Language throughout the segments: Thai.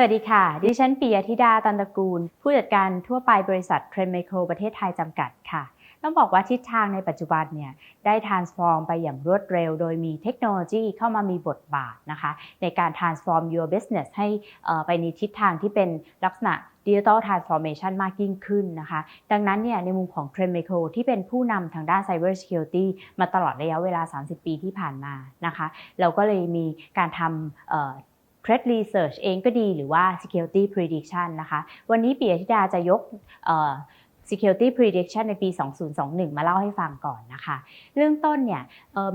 สวัสดีค่ะ ดิฉันปิยธิดาตันตะกูล ผู้จัดการทั่วไปบริษัทเทรนไมโครประเทศไทยจำกัดค่ะ ต้องบอกว่าทิศทางในปัจจุบันเนี่ยได้ transform ไปอย่างรวดเร็ว โดยมีเทคโนโลยีเข้ามามีบทบาทนะคะ ในการ transform your business ให้ไปในทิศทางที่เป็นลักษณะ digital transformation มากยิ่งขึ้นนะคะ ดังนั้นเนี่ยในมุมของ Trend Micro ที่เป็นผู้นำทางด้าน cyber security มาตลอดระยะเวลา 30 ปีที่ผ่านมานะคะ เราก็เลยมีการทำ Threat Research เองก็ดีหรือว่า Security Prediction นะคะ วันนี้ปียธิดาจะยก Security Prediction ในปี 2021 มาเล่าให้ฟังก่อนนะคะ เรื่องต้นเนี่ย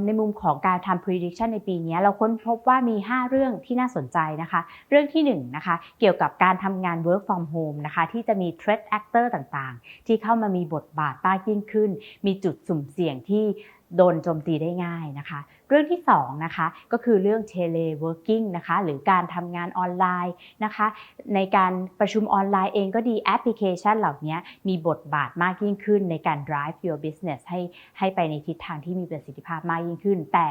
ในมุมของการทำ prediction ในปีนี้เราค้นพบว่ามี 5 เรื่องที่น่าสนใจนะคะ เรื่องที่1นะคะเกี่ยวกับการทำงาน work from home นะคะที่จะมี threat actor ต่างๆ ที่เข้ามามีบทบาทมากยิ่งขึ้น มีจุดสุ่มเสี่ยงที่ โดนโจมตีได้ง่ายนะคะ เรื่องที่2นะคะก็คือเรื่อง teleworking นะคะหรือการทำงานออนไลน์นะคะ ในการประชุมออนไลน์เองก็ดีแอปพลิเคชันเหล่านี้มีบทบาทมากยิ่งขึ้นในการ drive your business ให้ให้ไปในทิศทางที่มีประสิทธิภาพมากยิ่งขึ้น แต่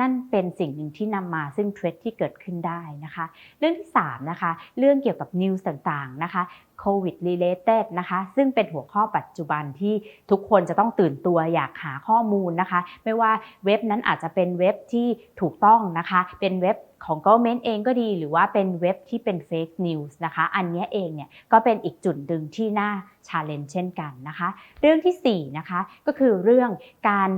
นั่นเป็นสิ่งหนึ่งที่นำมาซึ่งเทรดที่เกิดขึ้นได้นะคะ เรื่องที่3นะคะเรื่องเกี่ยวกับ news ต่างๆนะคะ COVID related นะคะ ซึ่งเป็นหัวข้อปัจจุบันที่ทุกคนจะต้องตื่นตัวอยากหาข้อมูลนะคะ ไม่ว่าเว็บนั้นอาจจะเป็นเว็บที่ถูกต้องนะคะ เป็นเว็บของ government เองก็ดีหรือว่าเป็นเว็บที่เป็น fake news นะคะ อันนี้เองเนี่ยก็เป็นอีกจุดหนึ่งที่น่า challenge เช่นกันนะคะ เรื่องทีสี่4นะคะก็คือเรื่องการ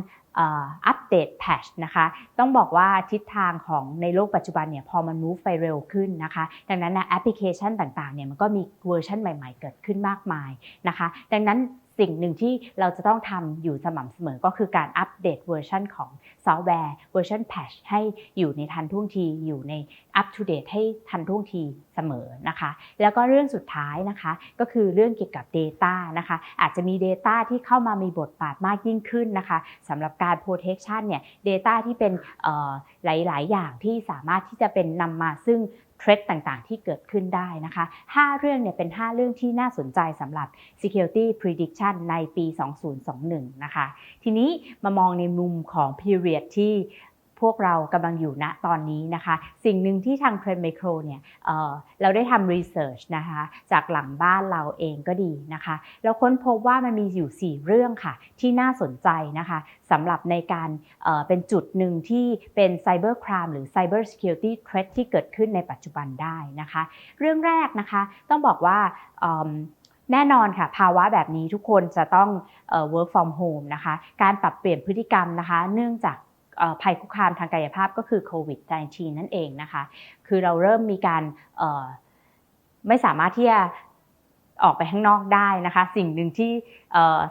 อัปเดตแพชนะคะ ต้องบอกว่าทิศทางของในโลกปัจจุบันเนี่ยพอมัน move ไปเร็วขึ้นนะคะ ดังนั้นนะแอปพลิเคชันต่างๆเนี่ยมันก็มีเวอร์ชันใหม่ๆ เกิดขึ้นมากมายนะคะ ดังนั้นสิ่งหนึ่งที่เราจะต้องทำอยู่สม่ำเสมอก็คือการอัปเดตเวอร์ชันของ ซอฟต์แวร์เวอร์ชันแพชให้อยู่ในทันท่วงทีอยู่ในอัป to date ให้ทันท่วงทีเสมอนะคะ แล้วก็เรื่องสุดท้ายนะคะ ก็คือเรื่องเกี่ยวกับ Data นะคะ อาจจะมี Data ที่เข้ามามีบทบาทมากยิ่งขึ้นนะคะสำหรับการ Protection เนี่ย Data ที่เป็นหลาย ๆ อย่างที่สามารถที่จะเป็นนำมาซึ่งเทรดต่างๆ ที่เกิดขึ้นได้นะคะ 5 เรื่องเนี่ยเป็น 5 เรื่องที่น่าสนใจสำหรับ Security Prediction ในปี 2021 นะคะ ทีนี้มามองในมุมของ period ที่พวกเรากำลังอยู่ณตอนนี้นะคะ สิ่งหนึ่งที่ทาง Trend Micro เนี่ยเเราได้ทำ research นะคะจากหลังบ้านเราเองก็ดีนะคะแล้วค้นพบว่ามันมีอยู่ 4 เรื่องค่ะ ที่น่าสนใจนะคะสำหรับในการเเป็นจุดหนึ่งที่เป็น Cyber Crime หรือ Cyber Security Threat ที่เกิดขึ้นในปัจจุบันได้นะคะ เรื่องแรกนะคะต้องบอกว่าแน่นอนค่ะ ภาวะแบบนี้ทุกคนจะต้อง work from home นะคะ การปรับเปลี่ยนพฤติกรรมนะคะ เนื่องจาก ภัยคุกคามทางกายภาพก็คือโควิด -19 นั่นเองนะคะ คือเราเริ่มมีการไม่สามารถที่จะออกไปข้างนอกได้นะคะ สิ่งหนึ่งที่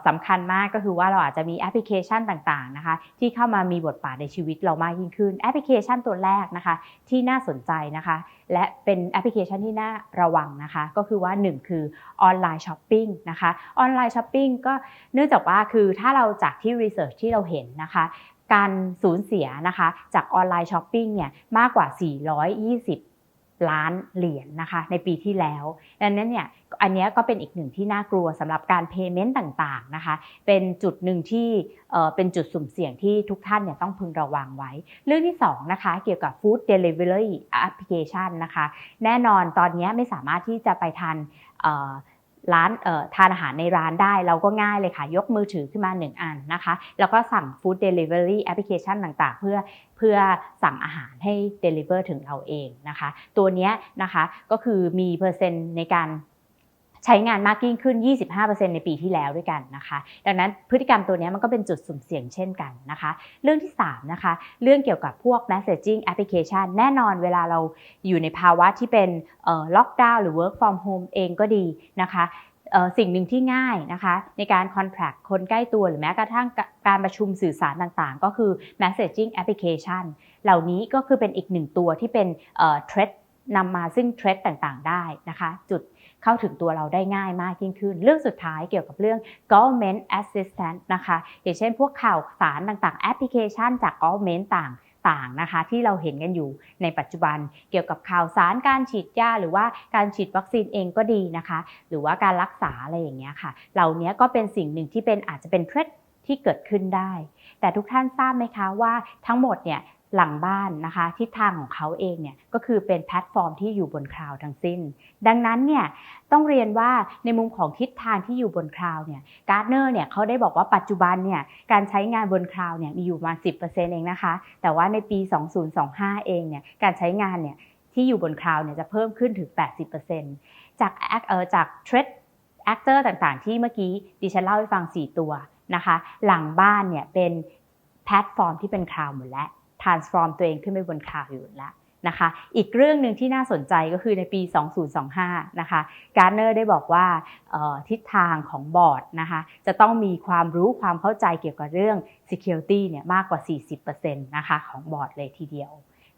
สำคัญมากก็คือว่าเราอาจจะมีแอปพลิเคชันต่างๆนะคะ ที่เข้ามามีบทบาทในชีวิตเรามากยิ่งขึ้น แอปพลิเคชันตัวแรกนะคะ ที่น่าสนใจนะคะ และเป็นแอปพลิเคชันที่น่าระวังนะคะ ก็คือว่า 1 คือออนไลน์ช้อปปิ้งนะคะออนไลน์ช้อปปิ้งก็เนื่องจากว่าคือถ้าเราจากที่รีเสิร์ชที่เราเห็นนะคะ การสูญเสียนะคะจากออนไลน์ช้อปปิ้งเนี่ยมากกว่า 420 ล้านเหรียญนะคะในปีที่แล้วดังนั้นเนี่ยอันนี้ก็เป็นอีกหนึ่งที่น่ากลัวสำหรับการ payment ต่างๆนะคะเป็นจุดหนึ่งที่เอ่อเป็นจุดสุ่มเสี่ยงที่ทุกท่านเนี่ยต้องพึงระวังไว้ เรื่องที่2นะคะเกี่ยวกับ food delivery application นะคะแน่นอนตอนนี้ไม่สามารถที่จะไปทานเอ่อ ร้านทานอาหารในร้านได้ เราก็ง่ายเลยค่ะ ยกมือถือขึ้นมา 1 อันนะคะ แล้วก็สั่ง food delivery application ต่างๆ เพื่อเพื่อสั่งอาหารให้ deliver ถึงเราเองนะคะ ตัวนี้นะคะก็คือมีเปอร์เซ็นต์ในการ ใช้งานมากยิ่งขึ้น 25%ในปีที่แล้วด้วยกันนะคะ ดังนั้นพฤติกรรมตัวนี้มันก็เป็นจุดสุ่มเสี่ยงเช่นกันนะคะ เรื่องที่ 3 นะคะ เรื่องเกี่ยวกับพวก messaging application แน่นอนเวลาเราอยู่ในภาวะที่เป็นล็อกดาวน์หรือ work from home เองก็ดีนะคะสิ่งหนึ่งที่ง่ายนะคะ ในการ contract คนใกล้ตัวหรือแม้กระทั่งการประชุมสื่อสารต่างๆ ก็คือ messaging application เหล่านี้ก็คือเป็นอีกหนึ่งตัวที่เป็นเอ่อ threat นำมาซึ่งเทรดต่างๆ ได้นะคะ จุด เข้าถึงตัวเราได้ง่ายมากยิ่งขึ้น เรื่องสุดท้ายเกี่ยวกับเรื่อง government assistance นะคะอย่างเช่น พวกข่าวสารต่างๆ แอปพลิเคชันจาก government ต่างต่างนะคะที่เราเห็นกันอยู่ในปัจจุบัน เกี่ยวกับข่าวสารการฉีดยาหรือว่าการฉีดวัคซีนเองก็ดีนะคะ หรือว่าการรักษาอะไรอย่างเงี้ยค่ะ เหล่านี้ก็เป็นสิ่งหนึ่งที่เป็นอาจจะเป็นเทรดที่เกิดขึ้นได้ แต่ทุกท่านทราบไหมคะว่าทั้งหมดเนี่ย หลังบ้านนะคะทิศทางของเขาเองเนี่ยก็คือเป็นแพลตฟอร์มที่อยู่บนคลาวด์ทั้งสิ้น ดังนั้นเนี่ยต้องเรียนว่าในมุมของทิศทางที่อยู่บนคลาวด์เนี่ยการ์ดเนอร์เนี่ยเขาได้บอกว่าปัจจุบันเนี่ยการใช้งานบนคลาวด์เนี่ยมีอยู่ประมาณ10%เองนะคะ แต่ว่าในปี 2025 เองเนี่ยการใช้งานเนี่ยที่อยู่บนคลาวด์เนี่ยจะเพิ่มขึ้นถึง 80%จากเอ่อจากเทรดแอคเตอร์ต่างๆ ที่เมื่อกี้ดิฉันเล่าให้ฟัง 4 ตัวนะคะ หลังบ้านเนี่ยเป็นแพลตฟอร์มที่เป็นคลาวด์หมดแล้ว transform ตัวเองขึ้นไปบนข่าวอยู่แล้วนะคะ อีกเรื่องหนึ่งที่น่าสนใจก็คือในปี 2025 นะคะการ์เนอร์ได้บอกว่าทิศทางของบอร์ดนะคะจะต้องมีความรู้ความเข้าใจเกี่ยวกับเรื่อง security เนี่ยมากกว่า 40%นะคะของบอร์ดเลยทีเดียว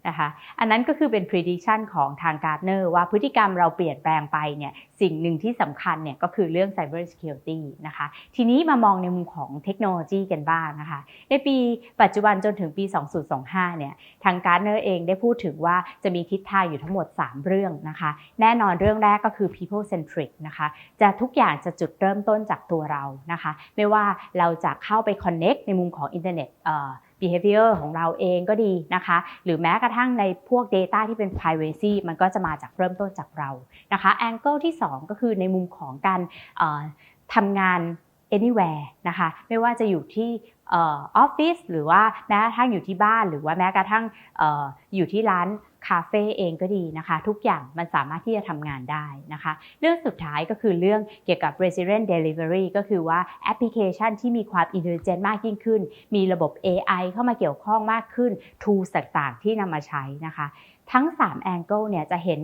นะคะอันนั้นก็คือเป็น prediction ของทางการ์เนอร์ว่าพฤติกรรมเราเปลี่ยนแปลงไปเนี่ยสิ่งหนึ่งที่สำคัญเนี่ยก็คือเรื่อง cyber security นะคะทีนี้มามองในมุมของเทคโนโลยีกันบ้างนะคะในปีปัจจุบันจนถึงปี 2025 เนี่ยทางการ์เนอร์เองได้พูดถึงว่าจะมีทิศทางอยู่ทั้งหมด 3 เรื่องนะคะแน่นอนเรื่องแรกก็คือ people centric นะคะจะทุกอย่างจะจุดเริ่มต้นจากตัวเรานะคะไม่ว่าเราจะเข้าไป connect ในมุมของอินเทอร์เน็ต behavior ของเราเองก็ดีนะคะ หรือแม้กระทั่งในพวก Data ที่เป็น privacy มันก็จะมาจากเริ่มต้นจากเรานะคะ angle ที่ 2 ก็คือในมุมของการทำงาน anywhere นะคะ ไม่ว่าจะอยู่ที่ ออฟฟิศหรือว่าแม้กระทั่งอยู่ที่บ้านหรือว่าแม้กระทั่งออยู่ที่ร้านคาเฟ่เองก็ดีนะคะ ทุกอย่างมันสามารถที่จะทำงานได้นะคะ เรื่องสุดท้ายก็คือเรื่องเกี่ยวกับ resident delivery ก็คือว่าแอปพลิเคชันที่มีความ intelligent มากยิ่งขึ้น มีระบบ AI เข้ามาเกี่ยวข้องมากขึ้น tools ต่างๆ ที่นำมาใช้นะคะ ทั้ง 3 angle เนี่ยจะเห็น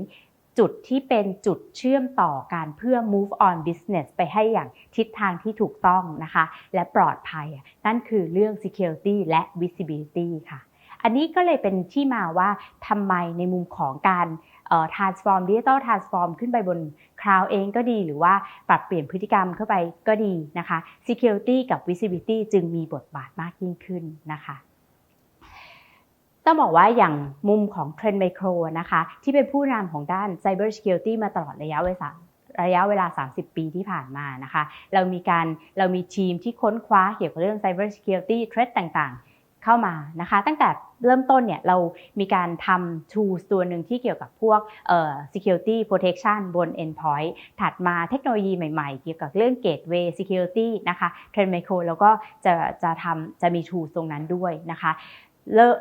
จุดที่เป็นจุดเชื่อมต่อการเพื่อ move on business ไปให้อย่างทิศทางที่ถูกต้องนะคะ และปลอดภัย นั่นคือเรื่อง security และ visibility ค่ะ อันนี้ก็เลยเป็นที่มาว่าทำไมในมุมของการ transform digital transform ขึ้นไปบนคลาวเองก็ดีหรือว่าปรับเปลี่ยนพฤติกรรมเข้าไปก็ดีนะคะ security กับ visibility จึงมีบทบาทมากยิ่งขึ้นนะคะ ต้องบอกว่าอย่างมุมของเทรนด์ไมโครนะคะที่เป็นผู้นำของด้าน Cyber Security มาตลอดระยะเวลาระยะเวลา 30 ปีที่ผ่านมานะคะ เรามีการเรามีทีมที่ค้นคว้าเกี่ยวกับเรื่อง Cyber Security เทรดต่างๆ เข้ามานะคะ ตั้งแต่เริ่มต้นเนี่ยเรามีการทำ tools ตัวหนึ่งที่เกี่ยวกับพวก security protection บน endpoint ถัดมาเทคโนโลยีใหม่ๆ เกี่ยวกับเรื่อง gateway security นะคะเทรนด์ไมโครแล้วก็จะจะทำจะมี tools ตรงนั้นด้วยนะคะ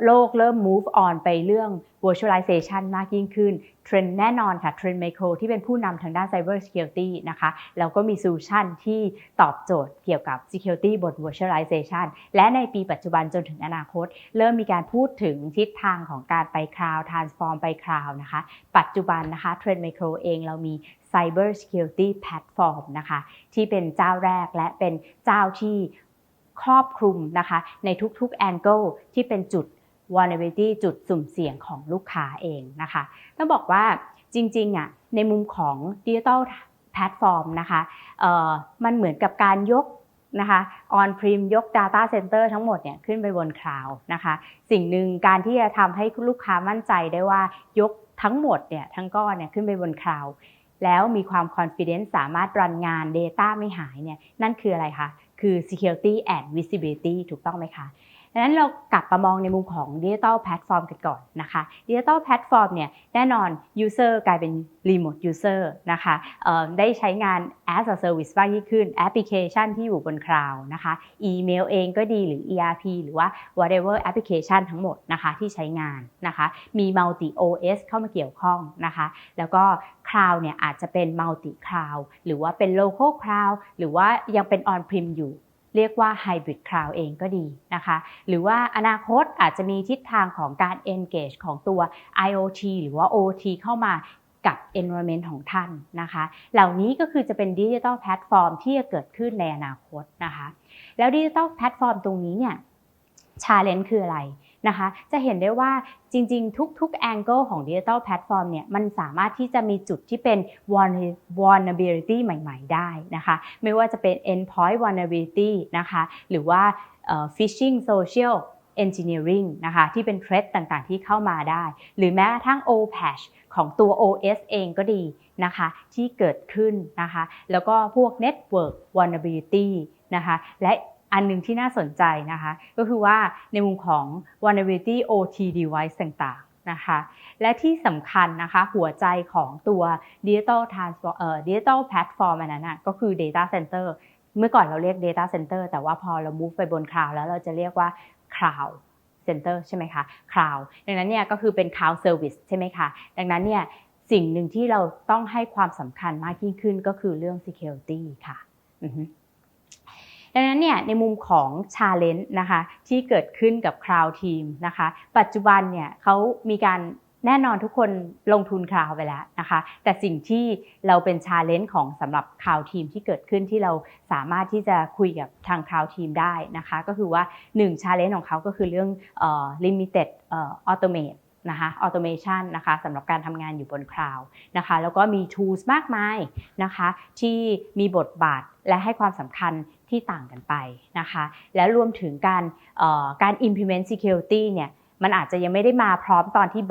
โลกเริ่ม move on ไปเรื่อง virtualization มากยิ่งขึ้น เทรนด์แน่นอนค่ะ เทรนด์ไมโครที่เป็นผู้นำทางด้าน cyber security นะคะ แล้วก็มีโซลูชันที่ตอบโจทย์เกี่ยวกับ security บน virtualization และในปีปัจจุบันจนถึงอนาคต เริ่มมีการพูดถึงทิศทางของการไป cloud transform ไป cloud นะคะ ปัจจุบันนะคะ เทรนด์ไมโครเองเรามี cyber security platform นะคะ ที่เป็นเจ้าแรกและเป็นเจ้าที่ ครอบคลุมนะคะ ในทุกๆ angle ที่เป็นจุด vulnerability จุดสุ่มเสี่ยงของลูกค้าเองนะคะ ต้องบอกว่าจริงๆอะในมุมของ digital platform นะคะมันเหมือนกับการยกนะคะ on prem ยก data center ทั้งหมดเนี่ยขึ้นไปบนคลาวด์นะคะ สิ่งหนึ่งการที่จะทำให้ลูกค้ามั่นใจได้ว่ายกทั้งหมดเนี่ยทั้งก้อนเนี่ยขึ้นไปบนคลาวด์แล้วมีความ confidence สามารถรันงาน Data ไม่หายเนี่ยนั่นคืออะไรคะ คือ security and visibility ถูกต้องไหมคะ ดังนั้นเรากลับมามองในมุมของ Digital Platform กันก่อนนะคะ Digital Platform เนี่ยแน่นอน User กลายเป็น Remote User นะคะได้ใช้งาน as a service มากยิ่งขึ้นแอปพลิเคชันที่อยู่บนคลาวนะคะอีเมลเองก็ดีหรือ ERP หรือว่า whatever application ทั้งหมดนะคะที่ใช้งานนะคะมี multi OS เข้ามาเกี่ยวข้องนะคะแล้วก็คลาวเนี่ยอาจจะเป็น multi cloud หรือว่าเป็น local cloud หรือว่ายังเป็น on prem อยู่ เรียกว่า Hybrid Cloud เองก็ดีนะคะ หรือว่าอนาคตอาจจะมีทิศทางของการ engage ของตัว IoT หรือว่า OT เข้ามากับ environment ของท่านนะคะ เหล่านี้ก็คือจะเป็นดิจิทัลแพลตฟอร์มที่จะเกิดขึ้นในอนาคตนะคะ แล้วดิจิทัลแพลตฟอร์มตรงนี้เนี่ยชาเลนจ์คืออะไร นะคะ จะเห็นได้ว่าจริงๆ ทุกๆ angle ของ digital platform เนี่ยมันสามารถที่จะมีจุดที่เป็น vulnerability ใหม่ ๆ ได้นะคะ ไม่ว่าจะเป็น endpoint vulnerability นะคะ หรือว่า phishing social engineering นะคะที่เป็นเทรดต่างๆ ที่เข้ามาได้ หรือแม้กระทั่ง OPatch ของตัว OS เองก็ดีนะคะที่เกิดขึ้นนะคะ แล้วก็พวก network vulnerability นะคะและ อันหนึ่งที่น่าสนใจนะคะ ก็คือว่าในมุมของ vulnerability OT device ต่างๆนะคะ และที่สำคัญนะคะหัวใจของตัว digital transform เอ่อ digital platform อันนั้นนะก็คือ data center เมื่อก่อนเราเรียก data center แต่ว่าพอเรา move ไปบน cloud แล้วเราจะเรียกว่า cloud center ใช่ไหมคะ cloud ดังนั้นเนี่ยก็คือเป็น cloud service ใช่ไหมคะ ดังนั้นเนี่ยสิ่งหนึ่งที่เราต้องให้ความสำคัญมากยิ่งขึ้นก็คือเรื่อง security ค่ะ ดังนั้นเนี่ยในมุมของ challenge นะคะที่เกิดขึ้นกับ Cloud Team นะคะปัจจุบันเนี่ยเขามีการแน่นอนทุกคนลงทุนคลาวไปแล้วนะคะ แต่สิ่งที่เราเป็นชาเลนจ์ของสำหรับคลาวทีมที่เกิดขึ้นที่เราสามารถที่จะคุยกับทางคลาวทีมได้นะคะ ก็คือว่า1ชาเลนจ์ของเขาก็คือเรื่อง limited automate นะคะออโตเมชันนะคะสำหรับการทำงานอยู่บนคลาวนะคะแล้วก็มี tools มากมายนะคะที่มีบทบาทและให้ความสำคัญ ที่ต่างกันไปนะคะ และรวมถึงการการ implement security เนี่ยมันอาจจะยังไม่ได้มาพร้อมตอนที่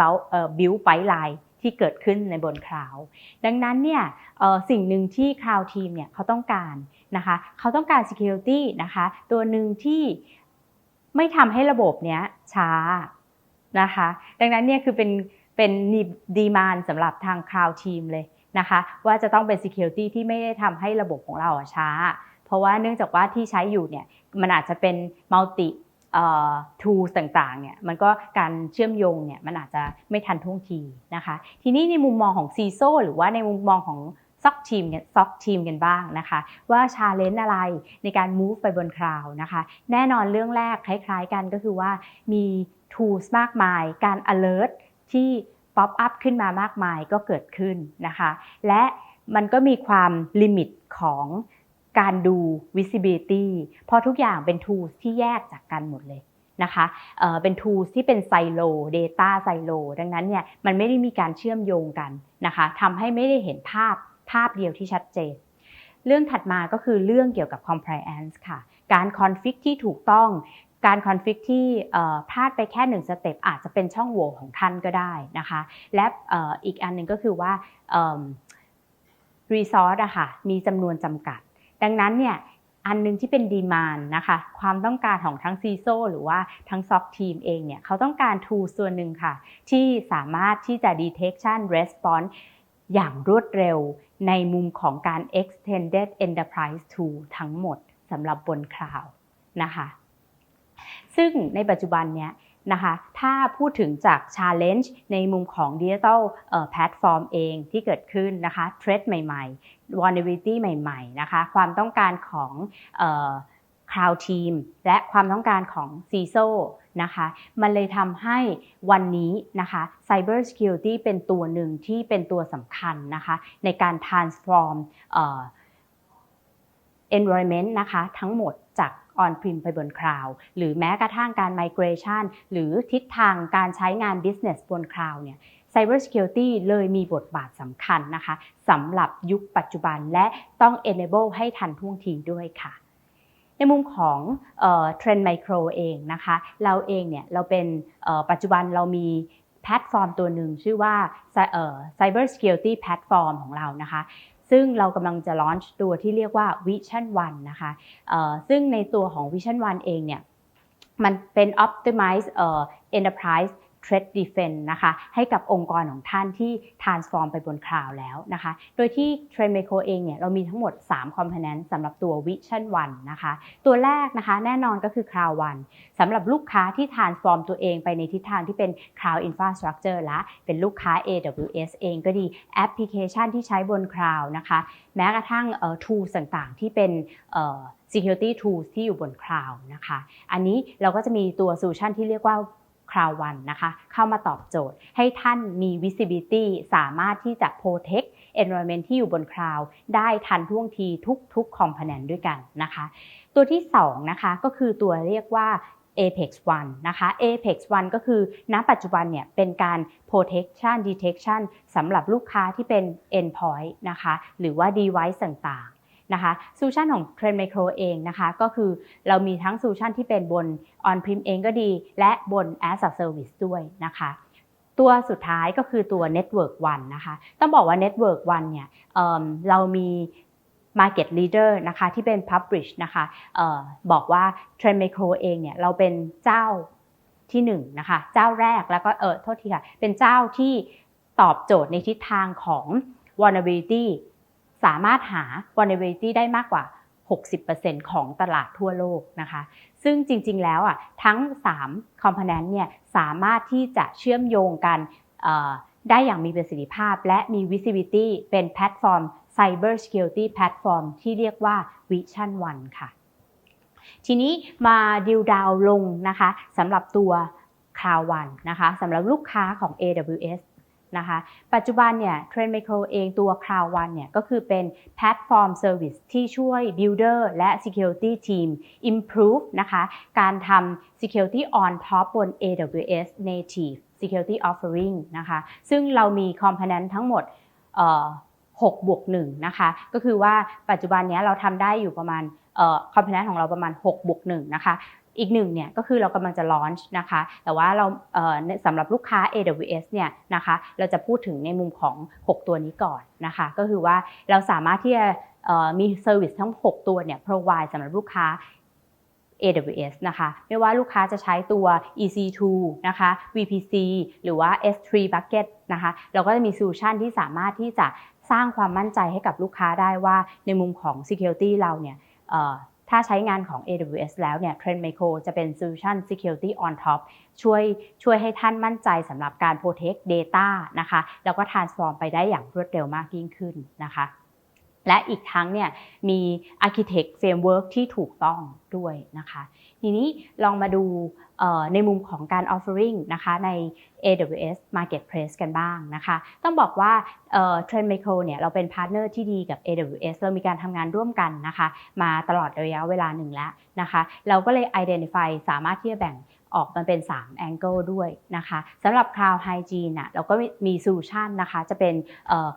build ไ i ไลน์ที่เกิดขึ้นในบนคลาวดังนั้นเนี่ยสิ่งหนึ่งที่คลาวทีมเนี่ยเขาต้องการนะคะเขาต้องการ security นะคะตัวหนึ่งที่ไม่ทำให้ระบบเนี้ยช้านะคะดังนั้นเนี่ยคือเป็นเป็นดีมานสำหรับทางคลาวทีมเลยนะคะว่าจะต้องเป็น security ที่ไม่ได้ทำให้ระบบของเราช้า ราะว่าเนื่องจากว่าที่ใช้อยู่เนี่ยมันอาจจะเป็น multi tools ต่างๆเนี่ยมันก็การเชื่อมโยงเนี่ยมันอาจจะไม่ทันท่วงทีนะคะ ทีนี้ในมุมมองของซีโซหรือว่าในมุมมองของซอกทีมเนี่ยซอกทีมกันบ้างนะคะ ว่าชาเลนจ์อะไรในการ move ไปบนคลาวนะคะ แน่นอนเรื่องแรกคล้ายๆกันก็คือว่ามี tools มากมาย การ alert ที่ pop up ขึ้นมามากมายก็เกิดขึ้นนะคะ และมันก็มีความลิมิตของ การดู visibility เพราะทุกอย่างเป็น tools ที่แยกจากกันหมดเลยนะคะเเป็น tools ที่เป็นไซโล data ไซโล ดังนั้นเนี่ยมันไม่ได้มีการเชื่อมโยงกันนะคะทำให้ไม่ได้เห็นภาพภาพเดียวที่ชัดเจน เรื่องถัดมาก็คือเรื่องเกี่ยวกับ compliance ค่ะ การคอนฟิกที่ถูกต้องการคอนฟิกที่พลาดไปแค่หนึ่งสเต็ปอาจจะเป็นช่องโหว่ของท่านก็ได้นะคะ และอีกอันหนึ่งก็คือว่ารีซอสอะค่ะมีจำนวนจำกัด ดังนั้นเนี่ยอันนึงที่เป็นดีมานนะคะความต้องการของทั้งซีโซหรือว่าทั้งซอกทีมเองเนี่ยเขาต้องการ tool ส่วนหนึ่งค่ะ ที่สามารถที่จะ detection response อย่างรวดเร็วในมุมของการ extended enterprise tool ทั้งหมดสำหรับบนคลาวนะคะ ซึ่งในปัจจุบันเนี้ย นะคะถ้าพูดถึงจาก challenge ในมุมของ digital platform เองที่เกิดขึ้นนะคะ threat ใหม่ๆ vulnerability ใหม่ๆนะคะความต้องการของ cloud team และความต้องการของ CISO นะคะมันเลยทำให้วันนี้นะคะ cyber security เป็นตัวหนึ่งที่เป็นตัวสำคัญนะคะในการ transform environment นะคะทั้งหมด จาก on prem ไปบนคลาวด์หรือแม้กระทั่งการ migration หรือทิศทางการใช้งาน business บนคลาวด์เนี่ย Cyber Security เลยมีบทบาทสำคัญนะคะสำหรับยุคปัจจุบันและต้อง enable ให้ทันท่วงทีด้วยค่ะในมุมของเทรนด์ไมโครเองนะคะ เราเองเนี่ยเราเป็นปัจจุบันเรามีแพลตฟอร์มตัวหนึ่งชื่อว่า Cyber Security Platform ของเรานะคะ ซึ่งเรากำลังจะลอนช์ตัวที่เรียกว่า Vision 1นะคะซึ่งในตัวของ Vision 1เองเนี่ยมันเป็น Optimize Enterprise Threat Defense นะคะให้กับองค์กรของท่านที่ transform ไปบนคลาวด์แล้วนะคะ โดยที่ Trend Micro เองเนี่ยเรามีทั้งหมด 3 component สำหรับตัว Vision 1นะคะ ตัวแรกนะคะแน่นอนก็คือ Cloud One สำหรับลูกค้าที่ transform ตัวเองไปในทิศทางที่เป็น Cloud Infrastructure และ เป็นลูกค้า AWS เองก็ดีแอปพลิเคชันที่ใช้บน Cloud นะคะ แม้กระทั่ง tools ต่างๆ ที่เป็น security tools ที่อยู่บน Cloud นะคะ อันนี้เราก็จะมีตัว solution ที่เรียกว่า คราววันนะคะ เข้ามาตอบโจทย์ ให้ท่านมี visibility สามารถที่จะ protect environment ที่อยู่บนคลาวได้ทันท่วงทีทุกๆ component ด้วยกันนะคะ ตัวที่2นะคะก็คือตัวเรียกว่า Apex One นะคะ Apex One ก็คือณปัจจุบันเนี่ยเป็นการ protection detection สำหรับลูกค้าที่เป็น endpoint นะคะ หรือว่า device ต่าง นะคะโซลูชันของ Trend Micro เองนะคะก็คือเรามีทั้งโซลูชันที่เป็นบน on prem เองก็ดี และบน as a service ด้วยนะคะตัวสุดท้ายก็คือตัว Network One นะคะต้องบอกว่า Network One เนี่ยเเรามี Market Leader นะคะที่เป็น Publish นะคะออบอกว่า Trend Micro เองเนี่ยเราเป็นเจ้าที่หนึ่งนะคะเจ้าแรกแล้วก็เออโทษทีค่ะ เป็นเจ้าที่ตอบโจทย์ในทิศทางของ vulnerability สามารถหา vulnerability ได้มากกว่า 60%ของตลาดทั่วโลกนะคะ ซึ่งจริงๆแล้วอะทั้ง 3 component เนี่ยสามารถที่จะเชื่อมโยงกันได้อย่างมีประสิทธิภาพ และมี visibility เป็นแพลตฟอร์ม Cyber Security Platform ที่เรียกว่า Vision One ค่ะ ทีนี้มาดิวดาวลงนะคะสำหรับตัว Cloud One นะคะสำหรับลูกค้าของ AWS นะคะ ปัจจุบันเนี่ย Trend Micro เองตัว Cloud One เนี่ยก็คือเป็นแพลตฟอร์ม Service ที่ช่วย Builder และ Security Team improve นะคะการทำ Security on top บน AWS Native Security Offering นะคะซึ่งเรามี Component ทั้งหมด6บวก1นะคะก็คือว่าปัจจุบันนี้เราทำได้อยู่ประมาณคอมโพเนนต์ของเราประมาณ6บวก1นะคะ อีกหนึ่งเนี่ยก็คือเรากำลังจะลอนช์นะคะแต่ว่าเราสำหรับลูกค้า AWS เนี่ยนะคะเราจะพูดถึงในมุมของ 6 ตัวนี้ก่อนนะคะก็คือว่าเราสามารถที่จะมีเซอร์วิสทั้ง 6 ตัวเนี่ย provide สำหรับลูกค้า AWS นะคะไม่ว่าลูกค้าจะใช้ตัว EC2 นะคะ VPC หรือว่า S3 bucket นะคะเราก็จะมีโซลูชันที่สามารถที่จะสร้างความมั่นใจให้กับลูกค้าได้ว่าในมุมของ Security เราเนี่ย ถ้าใช้งานของ AWS แล้วเนี่ย Trend Micro จะเป็น Solution Security on top ช่วยช่วยให้ท่านมั่นใจสำหรับการ protect data นะคะ แล้วก็ transform ไปได้อย่างรวดเร็วมากยิ่งขึ้นนะคะ และอีกทั้งเนี่ยมี Architect Framework ที่ถูกต้องด้วยนะคะ ทีนี้ลองมาดูในมุมของการ offering นะคะใน AWS Marketplace กันบ้างนะคะ ต้องบอกว่า Trend Micro เนี่ยเราเป็นพาร์ทเนอร์ที่ดีกับ AWS เรามีการทำงานร่วมกันนะคะ มาตลอดระยะเวลาหนึ่งแล้วนะคะ เราก็เลย identify สามารถที่จะแบ่งออกมาเป็น 3 angle ด้วยนะคะสำหรับ Cloud Hygiene น่ะเราก็มีโซลูชันนะคะ จะเป็น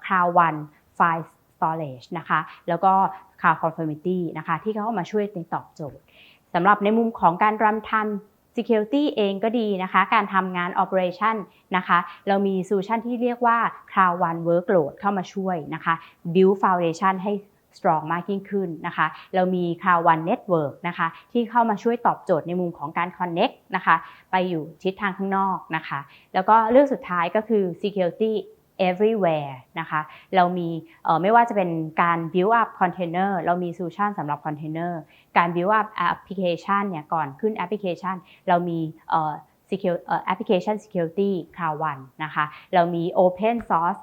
Cloud One File Storage นะคะ แล้วก็ Cloud Conformity นะคะ ที่เข้ามาช่วยในตอบโจทย์สำหรับในมุมของการรันทัน Security เองก็ดีนะคะ การทำงาน Operation นะคะ เรามีโซลูชันที่เรียกว่า Cloud One Workload เข้ามาช่วยนะคะ Build Foundation ให้ strong มากยิ่งขึ้นนะคะ เรามี Cloud One Network นะคะ ที่เข้ามาช่วยตอบโจทย์ในมุมของการ connect นะคะ ไปอยู่ทิศทางข้างนอกนะคะ แล้วก็เรื่องสุดท้ายก็คือ security everywhere นะคะ เรามีไม่ว่าจะเป็นการ build up container เรามี solution สำหรับ container การ build up application เนี่ยก่อนขึ้น application เรามี application security cloud one นะคะ เรามี open source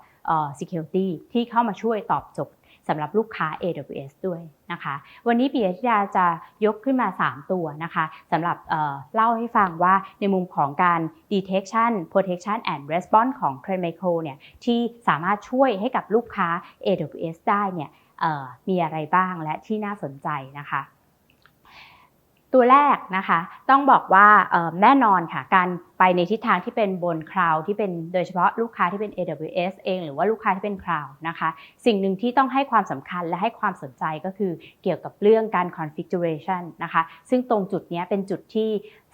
security ที่เข้ามาช่วยตอบโจทย์ สำหรับลูกค้า AWS ด้วยนะคะ วันนี้ปิยธิดาจะยกขึ้นมา 3 ตัวนะคะสำหรับเเล่าให้ฟังว่าในมุมของการ detection protection and response ของ Trend Micro เนี่ยที่สามารถช่วยให้กับลูกค้า AWS ได้เนี่ยมีอะไรบ้างและที่น่าสนใจนะคะ ตัวแรกนะคะต้องบอกว่าแน่นอนค่ะการไปในทิศทางที่เป็นบนคลาวที่เป็นโดยเฉพาะลูกค้าที่เป็น AWS เอง หรือว่าลูกค้าที่เป็นคลาวนะคะ สิ่งหนึ่งที่ต้องให้ความสำคัญและให้ความสนใจก็คือเกี่ยวกับเรื่องการ configuration นะคะ ซึ่งตรงจุดนี้เป็นจุดที่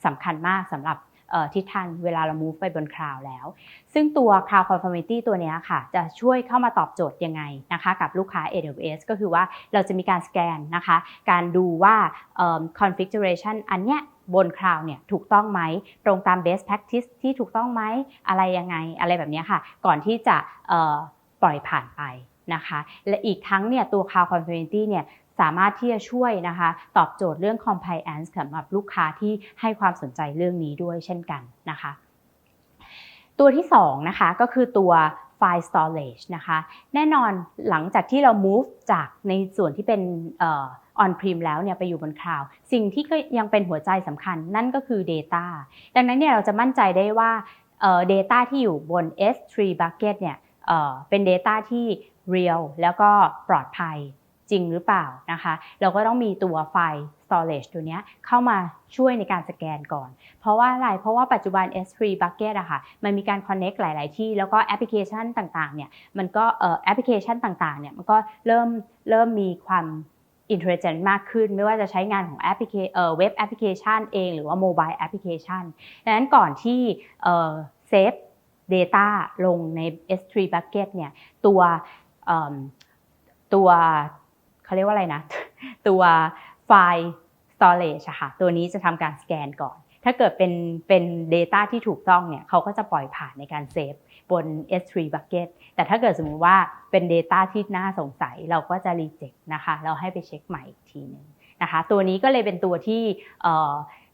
สำคัญมากสำหรับ ทิศทางเวลาเรา move ไปบนคลาวแล้ว ซึ่งตัว cloud conformity ตัวนี้ค่ะ จะช่วยเข้ามาตอบโจทย์ยังไงนะคะกับลูกค้า AWS ก็คือว่าเราจะมีการสแกนนะคะ การดูว่า configuration อันเนี้ยบนคลาวเนี่ยถูกต้องไหม ตรงตาม best practice ที่ถูกต้องไหมอะไรยังไงอะไรแบบนี้ค่ะ ก่อนที่จะปล่อยผ่านไปนะคะ และอีกทั้งเนี่ยตัว cloud conformity เนี่ย สามารถที่จะช่วยนะคะ ตอบโจทย์เรื่อง compliance สำหรับลูกค้าที่ให้ความสนใจเรื่องนี้ด้วยเช่นกันนะคะ ตัวที่2นะคะก็คือตัว file storage นะคะแน่นอนหลังจากที่เรา move จากในส่วนที่เป็น on prem แล้วเนี่ยไปอยู่บนคลาวด์สิ่งที่ก็ยังเป็นหัวใจสำคัญนั่นก็คือ data ดังนั้นเนี่ยเราจะมั่นใจได้ว่า data ที่อยู่บน S3 bucket เนี่ยเป็น data ที่ real แล้วก็ปลอดภัย จริงหรือเปล่านะคะ เราก็ต้องมีตัวไฟ storage ตัวนี้เข้ามาช่วยในการสแกนก่อน เพราะว่าอะไร เพราะว่าปัจจุบัน S3 bucket อะคะ่ะ มันมีการ connect หลาย ๆ ที่ แล้วก็แอปพลิเคชันต่าง ๆ เนี่ย มันก็เอ่อแอปพลิเคชันต่าง ๆ เนี่ย มันก็เริ่มเริ่มมีความอินเทอร์เจนมากขึ้น ไม่ว่าจะใช้งานของแอปพลิเคเอ่อเว็บแอปพลิเคชันเองหรือว่าโมบายแอปพลิเคชันดังนั้นก่อนที่เอ่อเซฟ Data ลงใน S3 bucket เนี่ย ตัวตัว เขาเรียกว่าอะไรนะ ตัวไฟล์ storage ค่ะตัวนี้จะทำการสแกนก่อน ถ้าเกิดเป็นเป็น Data ที่ถูกต้องเนี่ยเขาก็จะปล่อยผ่านในการเซฟบน S3 bucket แต่ถ้าเกิดสมมุติว่าเป็น Data ที่น่าสงสัยเราก็จะ reject นะคะ เราให้ไปเช็คใหม่อีกทีหนึ่งนะคะ ตัวนี้ก็เลยเป็นตัวที่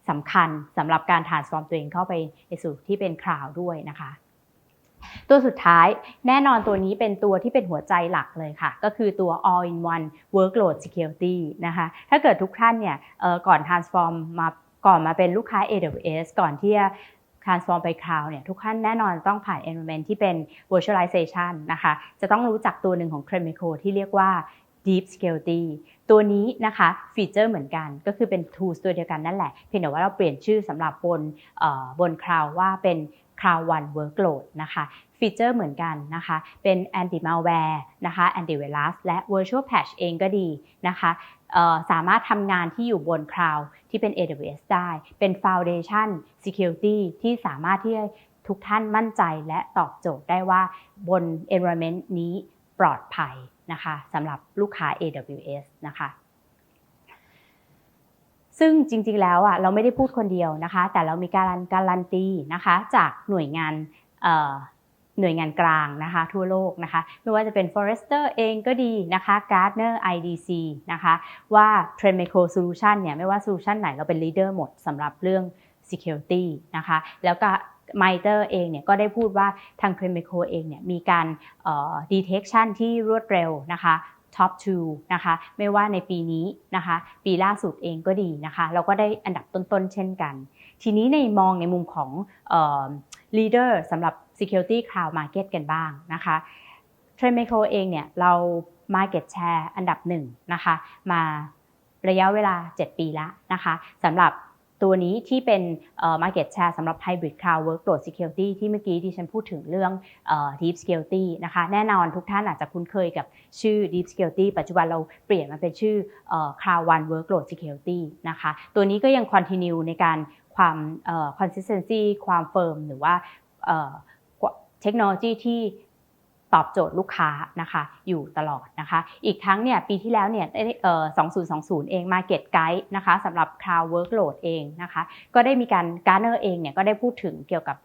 สำคัญสำหรับการ transform ตัวเองเข้าไปในสู่ที่เป็นคลาวด้วยนะคะ ตัวสุดท้ายแน่นอนตัวนี้เป็นตัวที่เป็นหัวใจหลักเลยค่ะ ก็คือตัว all in one workload security นะคะ ถ้าเกิดทุกท่านเนี่ยก่อน transform มาก่อนมาเป็นลูกค้า AWS ก่อนที่จะ transform ไป cloud เนี่ยทุกท่านแน่นอนต้องผ่าน environment ที่เป็น virtualization นะคะ จะต้องรู้จักตัวหนึ่งของ Tremico ที่เรียกว่า Deep Security ตัวนี้นะคะฟีเจอร์เหมือนกันก็คือเป็น tools ตัวเดียวกันนั่นแหละ เพียงแต่ว่าเราเปลี่ยนชื่อสำหรับบนบน cloud ว่าเป็น cloud one workload นะคะฟีเจอร์เหมือนกันนะคะ เป็น anti malware นะคะ anti virus และ virtual patch เองก็ดีนะคะสามารถทำงานที่อยู่บน cloud ที่เป็น AWS ได้ เป็น foundation security ที่สามารถที่ทุกท่านมั่นใจและตอบโจทย์ได้ว่าบน environment นี้ปลอดภัยนะคะสำหรับลูกค้า AWS นะคะ ซึ่งจริงๆแล้วอะเราไม่ได้พูดคนเดียวนะคะ แต่เรามีการการันตีนะคะจากหน่วยงานหน่วยงานกลางนะคะ ทั่วโลกนะคะ ไม่ว่าจะเป็น Forrester เองก็ดีนะคะ Gartner IDC นะคะ ว่า Trend Micro Solution เนี่ยไม่ว่า solution ไหนเราเป็น leader หมดสำหรับเรื่อง security นะคะ แล้วก็ m i t e r เองเนี่ยก็ได้พูดว่าทาง Trend Micro เองเนี่ยมีการ detection ที่รวดเร็วนะคะ top 2นะคะไม่ว่าในปีนี้นะคะปีล่าสุดเองก็ดีนะคะเราก็ได้อันดับต้นๆเช่นกัน ทีนี้ในมองในมุมของ leader สำหรับ security cloud market กันบ้างนะคะ t r e n d Micro เองเนี่ยเรา market share อันดับหนึ่งนะคะมาระยะเวลา 7 ปีแล้วนะคะสำหรับ ตัวนี้ที่เป็น market share สำหรับ hybrid cloud workload security ที่เมื่อกี้ที่ฉันพูดถึงเรื่อง deep security นะคะ แน่นอนทุกท่านอาจจะคุ้นเคยกับชื่อ deep security ปัจจุบันเราเปลี่ยนมาเป็นชื่อ cloud one workload security นะคะ ตัวนี้ก็ยัง continue ในการความ consistency ความ firm หรือว่าเทคโนโลยีที่ ตอบโจทย์ลูกค้านะคะอยู่ตลอดนะคะ อีกทั้งเนี่ยปีที่แล้วเนี่ยเอ่อ2020 เอง Market Guide นะคะสำหรับ Cloud Workload เองนะคะ ก็ได้มีการ Gartner เองเนี่ยก็ได้พูดถึงเกี่ยวกับ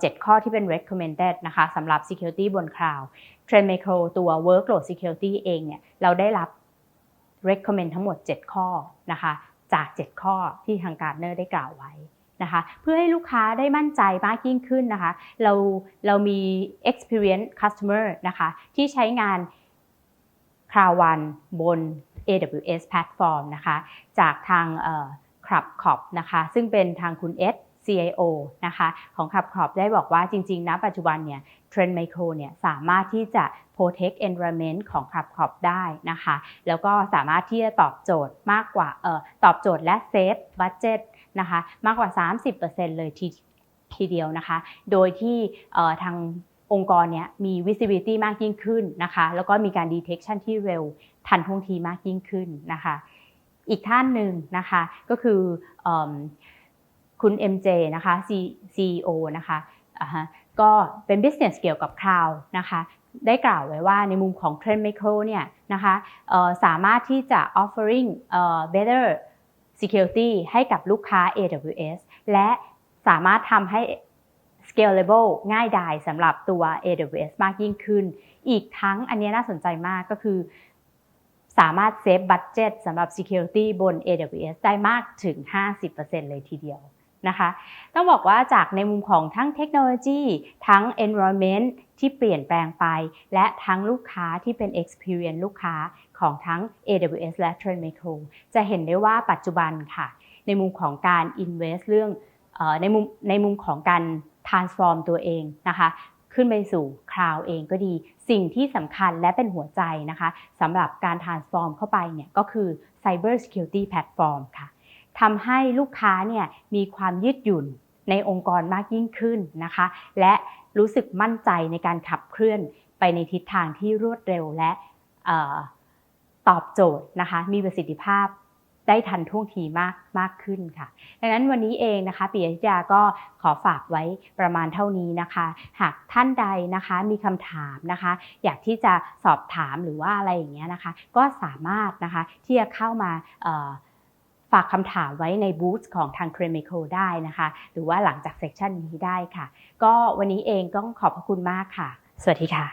เจ็ดข้อที่เป็น recommended นะคะสำหรับ security บน cloud Trend Micro ตัว workload security เองเนี่ยเราได้รับ recommend ทั้งหมด 7 ข้อนะคะจาก 7 ข้อที่ทาง Gartner ได้กล่าวไว้ นะคะเพื่อให้ลูกค้าได้มั่นใจมากยิ่งขึ้นนะคะ เราเรามี experience customer นะคะที่ใช้งาน Cloud One บน AWS Platform นะคะจากทางขับขอบนะคะซึ่งเป็นทางคุณ S CIO นะคะของขับขอบได้บอกว่าจริงๆนะปัจจุบันเนี่ย Trend Micro เนี่ยสามารถที่จะ protect environment ของขับขอบได้นะคะ แล้วก็สามารถที่จะตอบโจทย์มากกว่าออตอบโจทย์และ save budget นะคะมากกว่า 30%เลยทีทีเดียวนะคะ โดยที่ทางองค์กรเนี้ยมี visibility มากยิ่งขึ้นนะคะ แล้วก็มีการ detection ที่เร็วทันท่วงทีมากยิ่งขึ้นนะคะ อีกท่านหนึ่งนะคะก็คือคุณ MJ นะคะ CEO นะคะก็เป็น business เกี่ยวกับ cloud นะคะ ได้กล่าวไว้ว่าในมุมของ Trend Micro เนี่ยนะคะสามารถที่จะ offering better security ให้กับลูกค้า AWS และสามารถทำให้ scalable ง่ายดายสำหรับตัว AWS มากยิ่งขึ้น อีกทั้งอันนี้น่าสนใจมากก็คือสามารถเซฟบัตเจ็ตสำหรับ security บน AWS ได้มากถึง 50%เลยทีเดียว นะคะ ต้องบอกว่าจากในมุมของทั้งเทคโนโลยี ทั้ง environment ที่เปลี่ยนแปลงไป และทั้งลูกค้าที่เป็น experience ลูกค้าของทั้ง AWS และ Trend Micro จะเห็นได้ว่าปัจจุบันค่ะ ในมุมของการ invest เรื่องในมุมในมุมของการ transform ตัวเองนะคะขึ้นไปสู่คลาวเองก็ดี สิ่งที่สำคัญและเป็นหัวใจนะคะสำหรับการ transform เข้าไปเนี่ยก็คือ Cyber Security Platform ค่ะ ทำให้ลูกค้าเนี่ยมีความยืดหยุ่นในองค์กรมากยิ่งขึ้นนะคะ และรู้สึกมั่นใจในการขับเคลื่อนไปในทิศทางที่รวดเร็วและตอบโจทย์นะคะ มีประสิทธิภาพได้ทันท่วงทีมากมากขึ้นค่ะ ดังนั้นวันนี้เองนะคะปิยธิดาก็ขอฝากไว้ประมาณเท่านี้นะคะ หากท่านใดนะคะมีคำถามนะคะ อยากที่จะสอบถามหรือว่าอะไรอย่างเงี้ยนะคะ ก็สามารถนะคะที่จะเข้ามาากคำถามไว้ในบูธของทางเครมิโคได้นะคะ หรือว่าหลังจากเซสชันนี้ได้ค่ะ ก็วันนี้เองต้องขอบพระคุณมากค่ะ สวัสดีค่ะ